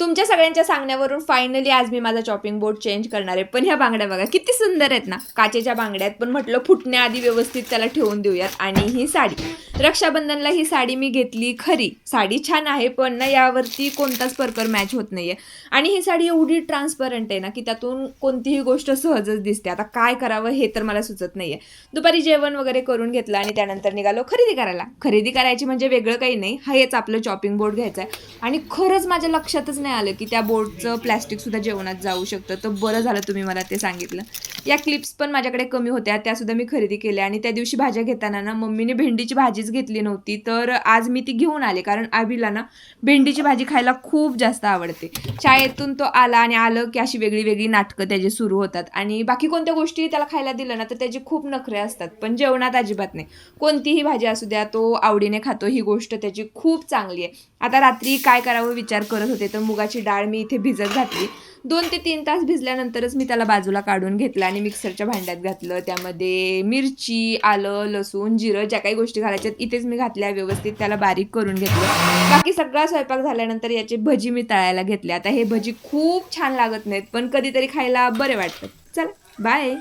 तुमच्या सगळ्यांच्या सांगण्यावरून फायनली आज मी माझा चॉपिंग बोर्ड चेंज करणार आहे. पण ह्या बांगड्या बघा किती सुंदर आहेत ना. काचेच्या बांगड्या आहेत पण म्हटलं फुटण्याआधी व्यवस्थित त्याला ठेवून देऊयात. आणि ही साडी. रक्षाबंधनला ही साडी मी घेतली खरी. साडी छान आहे पण ना यावरती कोणताच पर्कर मॅच होत नाहीये. आणि ही साडी एवढी ट्रान्सपरंट आहे ना की त्यातून कोणतीही गोष्ट सहजच दिसते. आता काय करावं हे तर मला सुचत नाहीये. दुपारी जेवण वगैरे करून घेतलं आणि त्यानंतर निघालो खरेदी करायला. खरेदी करायची म्हणजे वेगळं काही नाही हा हेच आपलं चॉपिंग बोर्ड घ्यायचा आहे आणि खरंच माझ्या लक्षातच नाही आलं की त्या बोर्डचं प्लॅस्टिकसुद्धा जेवणात जाऊ शकतं. तर बरं झालं तुम्ही मला ते सांगितलं. या क्लिप्स पण माझ्याकडे कमी होत्या त्यासुद्धा मी खरेदी केल्या. आणि त्या दिवशी भाज्या घेताना ना मम्मीने भेंडीची भाजीच घेतली नव्हती. तर आज मी ती घेऊन आले कारण आबीला ना भेंडीची भाजी खायला खूप जास्त आवडते. शाळेतून तो आला आणि आलं की अशी वेगळी वेगळी नाटकं त्याची सुरू होतात. आणि बाकी कोणत्या गोष्टी त्याला खायला दिलं ना तर त्याचे खूप नखरे असतात. पण जेवणात अजिबात नाही. कोणतीही भाजी असू द्या तो आवडीने खातो ही गोष्ट त्याची खूप चांगली आहे. आता रात्री काय करावं विचार करत होते तर मुगाची डाळ मी इथे भिजत घातली. दोन ते तीन तास भिजल्यानंतरच मी त्याला बाजूला काढून घेतलं आणि मिक्सरच्या भांड्यात घातलं. त्यामध्ये मिरची आलं लसूण जिरं ज्या काही गोष्टी घालायच्यात इथेच मी घातल्या व्यवस्थित. त्याला बारीक करून घेतलं. बाकी सगळा स्वयंपाक झाल्यानंतर याचे भजी मी तळायला घेतले. आता हे भजी खूप छान लागत नाहीत पण कधीतरी खायला बरे वाटतात. चला बाय